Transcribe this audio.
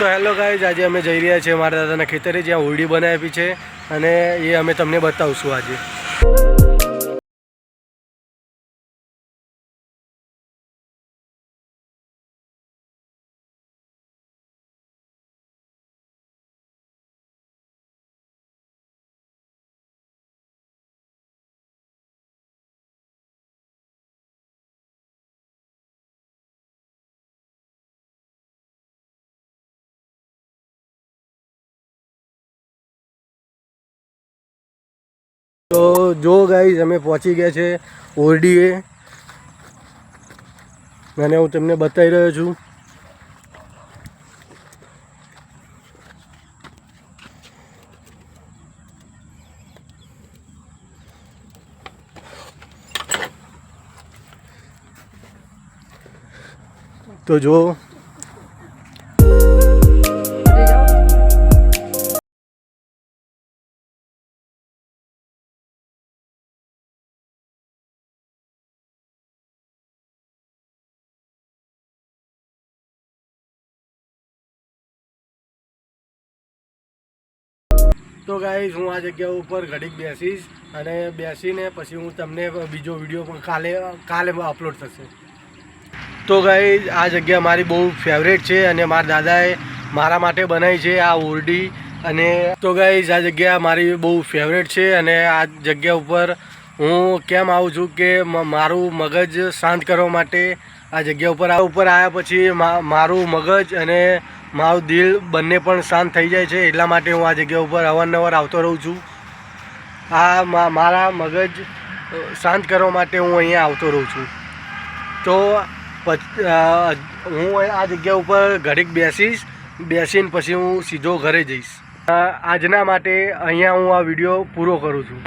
તો hello guys આજે અમે જઈ રહ્યા છીએ મારા દાદાના ખેતરે, જ્યાં હોડી બનાવી છે. અને એ અમે તમને બતાવશું આજે. તો જો ગાઈઝ, અમે પહોંચી ગયા છે ઓરડીએ. અને હું તમને બતાવી રહ્યો છું. તો જો તો ગાઈઝ હું આ જગ્યા ઉપર ઘડીક બેસીશ અને બેસીને પછી હું તમને બીજો વીડિયો પણ કાલે કાલે અપલોડ થશે. તો ગાઈઝ આ જગ્યા મારી બહુ ફેવરેટ છે અને મારા દાદાએ મારા માટે બનાવી છે આ ઓરડી અને તો ગાઈઝ આ જગ્યા મારી બહુ ફેવરેટ છે અને આ જગ્યા ઉપર હું કેમ આવું છું કે મારું મગજ શાંત કરવા માટે આ જગ્યા ઉપર, આ ઉપર આવ્યા પછી મારું મગજ અને મારું દિલ બંને પણ શાંત થઈ જાય છે એટલા માટે હું આ જગ્યા ઉપર અવારનવાર આવતો રહું છું. આ મારા મગજ શાંત કરવા માટે હું અહીંયા આવતો રહું છું. તો હું આ જગ્યા ઉપર ઘડીક બેસીશ, બેસીને પછી હું સીધો ઘરે જઈશ. આજના માટે અહીંયા હું આ વીડિયો પૂરો કરું છું.